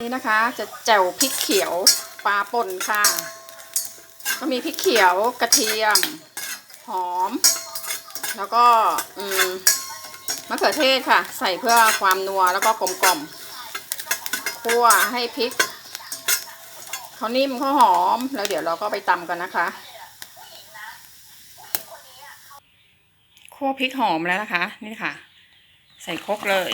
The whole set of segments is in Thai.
นี่นะคะจะแจ่วพริกเขียวปลาป่นค่ะ ก็มีพริกเขียวกระเทียม หอม แล้วก็อืมมะเขือเทศค่ะ ใส่เพื่อความนัวแล้วก็กลมกล่อมคั่วให้พริกเขานิ่มเขาหอม แล้วเดี๋ยวเราก็ไปตำกันนะคะคั่วพริกหอมแล้วนะคะ นี่ค่ะ ใส่ครกเลย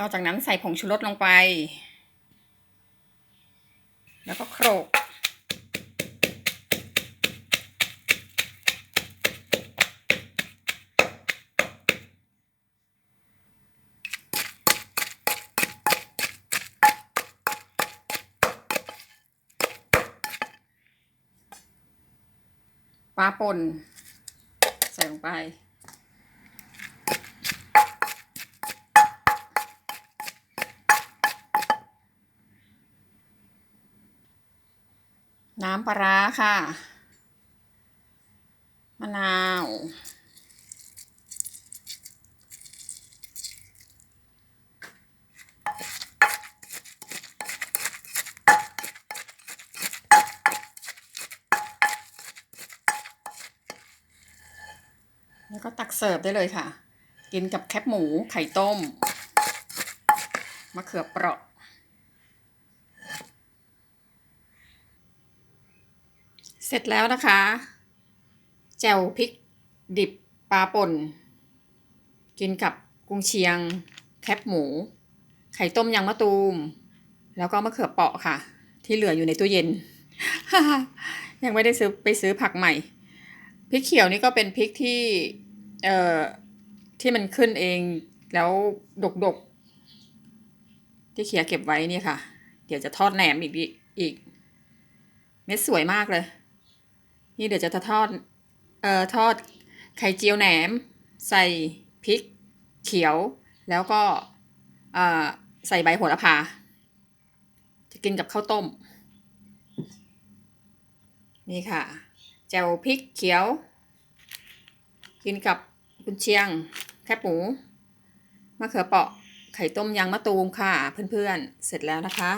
ต่อจากนั้นใส่ผงชูรสลงไป แล้วก็โขลกปลาป่นใส่ลงไป น้ำปลาค่ะ มะนาว แล้วก็ตักเสิร์ฟได้เลยค่ะ กินกับแคบหมูไข่ต้ม มะเขือเปราะ เสร็จแล้วนะคะ แจ่วพริกดิบปลาป่น กินกับกุ้งเชียง แคบหมู ไข่ต้มยางมะตูม แล้วก็มะเขือเปราะค่ะ ที่เหลืออยู่ในตู้เย็น ยังไม่ได้ซื้อไปซื้อผักใหม่พริกเขียวนี่ก็เป็นพริกที่เอ่อที่มันขึ้นเองแล้วดกๆที่เขียเก็บไว้นี่ค่ะ เดี๋ยวจะทอดแหนมอีกอีก เม็ดสวยมากเลย นี่เดี๋ยวจะทอด เอ่อ ทอดไข่เจียวแหนม ใส่พริกเขียว แล้วก็ เอ่อ ใส่ใบโหระพา จะกินกับข้าวต้ม นี่ค่ะ แจ่วพริกเขียว กินกับกุนเชียง แคบหมู มะเขือเปราะ ไข่ต้มยางมะตูมค่ะ เพื่อนๆ เสร็จแล้วนะคะ